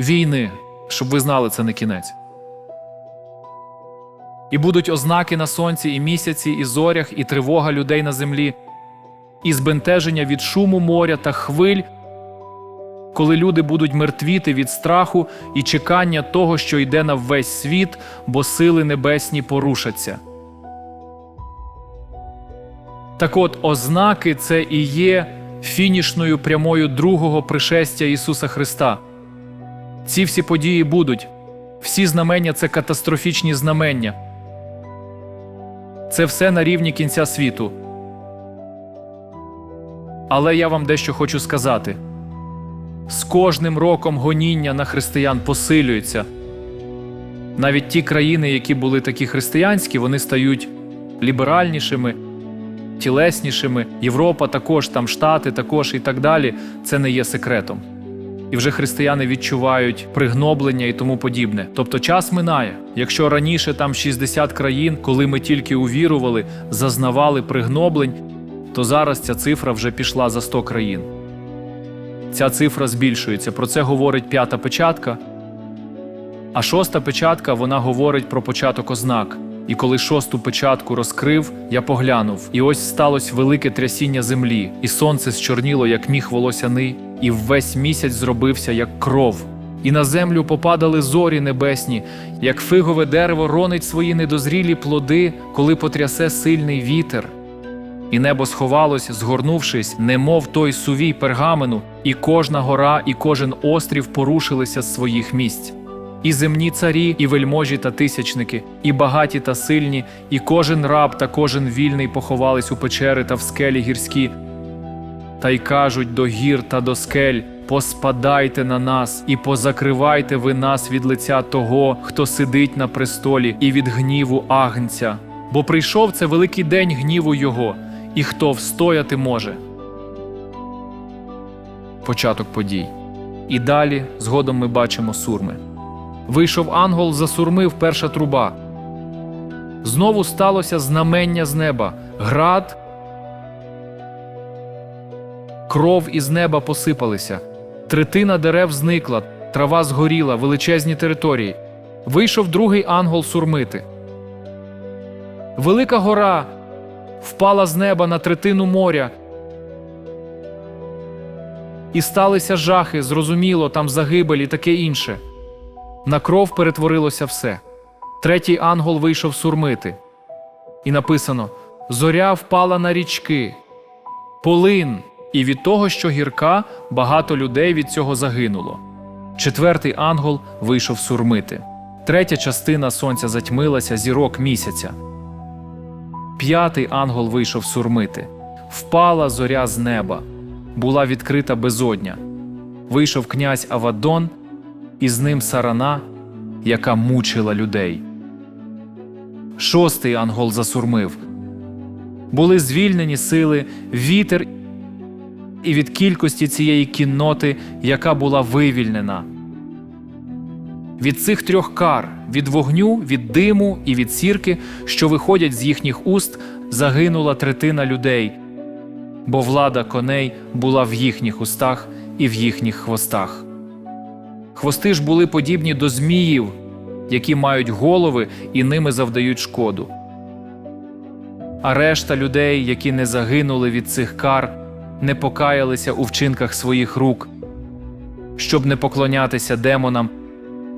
війни, щоб ви знали, це не кінець. І будуть ознаки на сонці, і місяці, і зорях, і тривога людей на землі, і збентеження від шуму моря та хвиль, коли люди будуть мертвіти від страху і чекання того, що йде на весь світ, бо сили небесні порушаться. Так от, ознаки це і є фінішною прямою другого пришестя Ісуса Христа. Ці всі події будуть. Всі знамення це катастрофічні знамення. Це все на рівні кінця світу. Але я вам дещо хочу сказати: з кожним роком гоніння на християн посилюється. Навіть ті країни, які були такі християнські, вони стають ліберальнішими, тілеснішими. Європа також, там Штати також і так далі. Це не є секретом. І вже християни відчувають пригноблення і тому подібне. Тобто час минає. Якщо раніше там 60 країн, коли ми тільки увірували, зазнавали пригноблень, то зараз ця цифра вже пішла за 100 країн. Ця цифра збільшується. Про це говорить п'ята печатка. А шоста печатка вона говорить про початок ознак. І коли шосту печатку розкрив, я поглянув, і ось сталося велике трясіння землі, і сонце зчорніло, як міх волосяний, і ввесь місяць зробився, як кров. І на землю попадали зорі небесні, як фигове дерево ронить свої недозрілі плоди, коли потрясе сильний вітер. І небо сховалось, згорнувшись, немов той сувій пергамену, і кожна гора, і кожен острів порушилися з своїх місць. І земні царі, і вельможі та тисячники, і багаті та сильні, і кожен раб та кожен вільний поховались у печери та в скелі гірські. Та й кажуть до гір та до скель: поспадайте на нас, і позакривайте ви нас від лиця того, хто сидить на престолі, і від гніву агнця. Бо прийшов це великий день гніву його, і хто встояти може. Початок подій. І далі згодом ми бачимо сурми. Вийшов ангел, засурмив перша труба. Знову сталося знамення з неба, град, кров із неба посипалися, третина дерев зникла, трава згоріла, величезні території. Вийшов другий ангел сурмити. Велика гора впала з неба на третину моря. І сталися жахи, зрозуміло, там загибель і таке інше. На кров перетворилося все. Третій ангел вийшов сурмити. І написано: Зоря впала на річки, полин, і від того, що гірка, багато людей від цього загинуло. Четвертий ангел вийшов сурмити. Третя частина сонця затьмилася, зірок місяця. П'ятий ангел вийшов сурмити. Впала зоря з неба, була відкрита безодня. Вийшов князь Авадон і з ним сарана, яка мучила людей. Шостий ангел засурмив. Були звільнені сили, вітер і від кількості цієї кінноти, яка була вивільнена. Від цих трьох кар від вогню, від диму і від сірки, що виходять з їхніх уст, загинула третина людей, бо влада коней була в їхніх устах і в їхніх хвостах. Хвости ж були подібні до зміїв, які мають голови і ними завдають шкоду. А решта людей, які не загинули від цих кар, не покаялися у вчинках своїх рук, щоб не поклонятися демонам,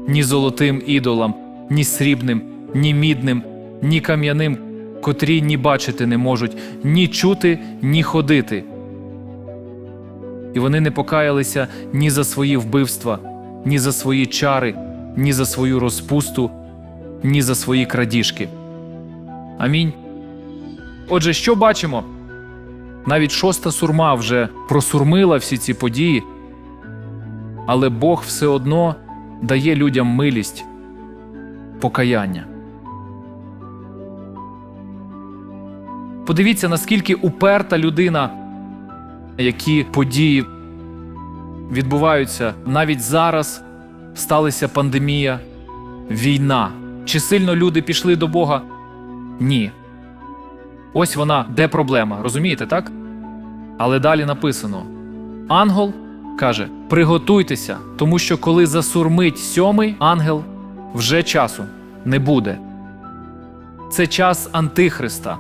ні золотим ідолам, ні срібним, ні мідним, ні кам'яним, котрі ні бачити не можуть, ні чути, ні ходити. І вони не покаялися ні за свої вбивства, ні за свої чари, ні за свою розпусту, ні за свої крадіжки. Амінь. Отже, що бачимо? Навіть шоста сурма вже просурмила всі ці події, але Бог все одно дає людям милість, покаяння. Подивіться, наскільки уперта людина, які події відбуваються навіть зараз. Сталася пандемія, війна. Чи сильно люди пішли до Бога? Ні. Ось вона, де проблема, розумієте, так? Але далі написано: Ангел каже: Приготуйтеся, тому що коли засурмить сьомий ангел, вже часу не буде. Це час Антихриста.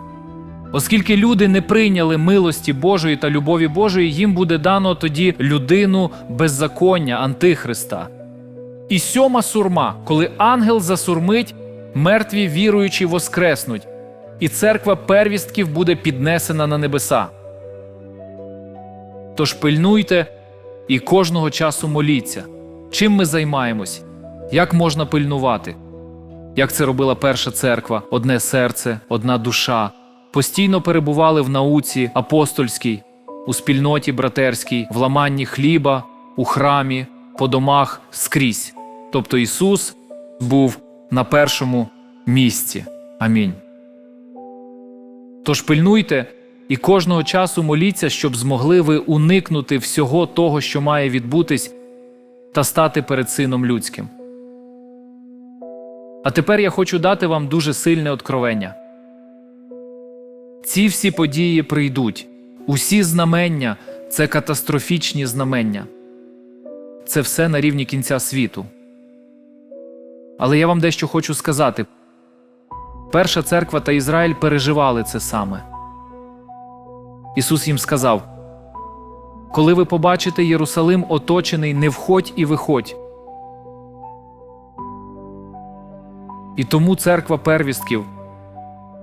Оскільки люди не прийняли милості Божої та любові Божої, їм буде дано тоді людину беззаконня Антихриста. І сьома сурма, коли ангел засурмить, мертві віруючі воскреснуть, і церква первістків буде піднесена на небеса. Тож пильнуйте і кожного часу моліться, чим ми займаємось, як можна пильнувати, як це робила перша церква, одне серце, одна душа, постійно перебували в науці апостольській, у спільноті братерській, в ламанні хліба, у храмі, по домах скрізь. Тобто Ісус був на першому місці. Амінь. Тож пильнуйте і кожного часу моліться, щоб змогли ви уникнути всього того, що має відбутись, та стати перед Сином Людським. А тепер я хочу дати вам дуже сильне откровення. Ці всі події прийдуть, усі знамення це катастрофічні знамення. Це все на рівні кінця світу. Але я вам дещо хочу сказати. Перша церква та Ізраїль переживали це саме. Ісус їм сказав: Коли ви побачите Єрусалим оточений, не входь і виходь. І тому церква первістків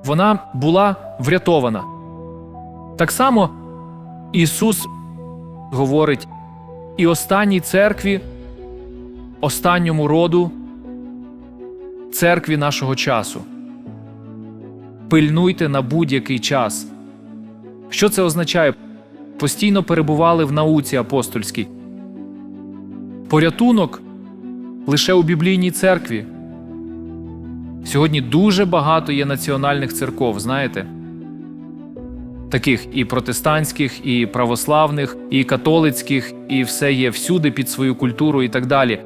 вона була врятована. Так само Ісус говорить і останній церкві, останньому роду, церкві нашого часу. Пильнуйте на будь-який час. Що це означає? Постійно перебували в науці апостольській. Порятунок лише у біблійній церкві. Сьогодні дуже багато є національних церков, знаєте? Таких і протестантських, і православних, і католицьких, і все є всюди під свою культуру і так далі.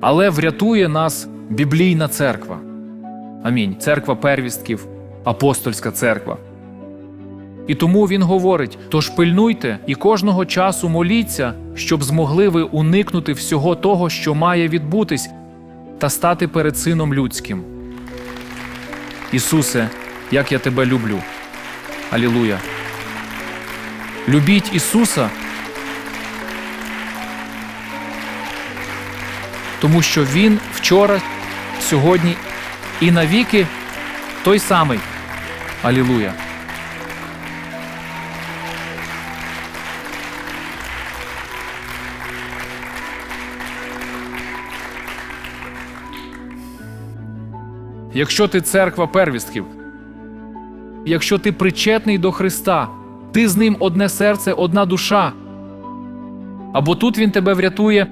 Але врятує нас біблійна церква. Амінь. Церква первістків, апостольська церква. І тому він говорить: тож пильнуйте і кожного часу моліться, щоб змогли ви уникнути всього того, що має відбутись, та стати перед Сином Людським. Ісусе, як я тебе люблю. Алілуя. Любіть Ісуса, тому що Він вчора, сьогодні і навіки той самий. Алілуя. Якщо ти церква первістків, якщо ти причетний до Христа, ти з ним одне серце, одна душа. Або тут Він тебе врятує,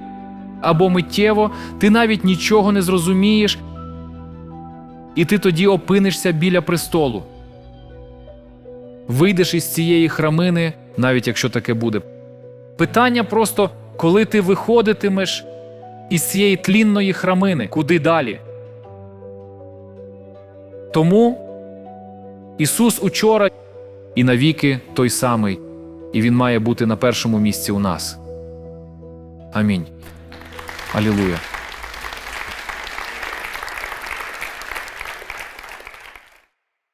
або миттєво, ти навіть нічого не зрозумієш, і ти тоді опинишся біля престолу. Вийдеш із цієї храмини, навіть якщо таке буде. Питання просто, коли ти виходитимеш із цієї тлінної храмини, куди далі? Тому Ісус учора і навіки той самий, і Він має бути на першому місці у нас. Амінь. Алілуя.